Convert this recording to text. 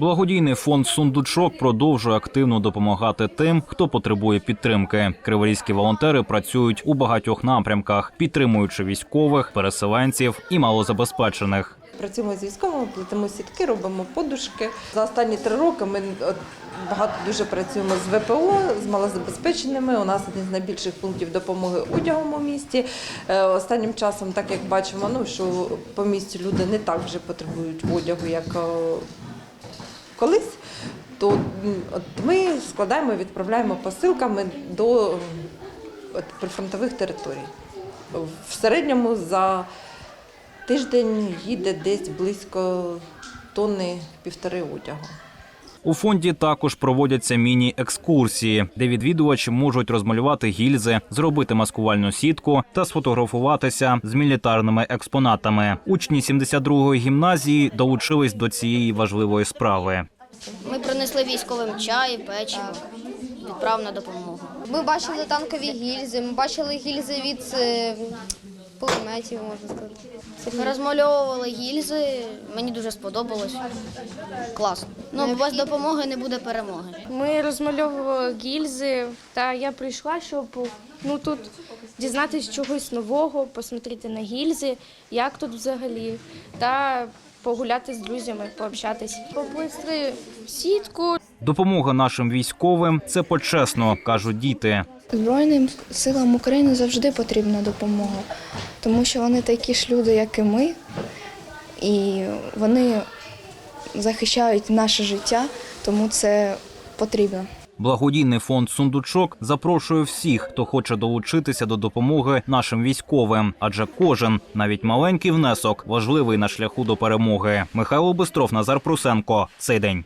Благодійний фонд Сундучок продовжує активно допомагати тим, хто потребує підтримки. Криворізькі волонтери працюють у багатьох напрямках, підтримуючи військових, переселенців і малозабезпечених. Працюємо з військовими, плетемо сітки, робимо подушки. За останні три роки ми багато дуже працюємо з ВПО, з малозабезпеченими. У нас один з найбільших пунктів допомоги одягом у місті. Е, Останнім часом, так як бачимо, ну що по місті люди не так вже потребують одягу, як е, колись. То от ми складаємо відправляємо посилками до от, прифронтових територій. В середньому за Тиждень їде десь близько тонни півтори одягу. У фонді також проводяться міні-екскурсії, де відвідувачі можуть розмалювати гільзи, зробити маскувальну сітку та сфотографуватися з мілітарними експонатами. Учні 72-ї гімназії долучились до цієї важливої справи. Ми принесли військовим чай, печиво, відправ на допомогу. Ми бачили танкові гільзи, ми бачили гільзи від е, пулеметів, можна сказати. Розмальовували гільзи, мені дуже сподобалось. Класно. Ну, без допомоги не буде перемоги. Ми розмальовували гільзи, та я прийшла, щоб ну тут дізнатися чогось нового, посмотрети на гільзи, як тут взагалі, та погуляти з друзями, пообщатись. Поплисти в сітку, Допомога нашим військовим це почесно, кажуть діти. Збройним силам України завжди потрібна допомога, тому що вони такі ж люди, як і ми, і вони захищають наше життя, тому це потрібно. Благодійний фонд Сундучок запрошує всіх, хто хоче долучитися до допомоги нашим військовим, адже кожен, навіть маленький внесок, важливий на шляху до перемоги. Михайло Бистров, Назар Прусенко. Цей день.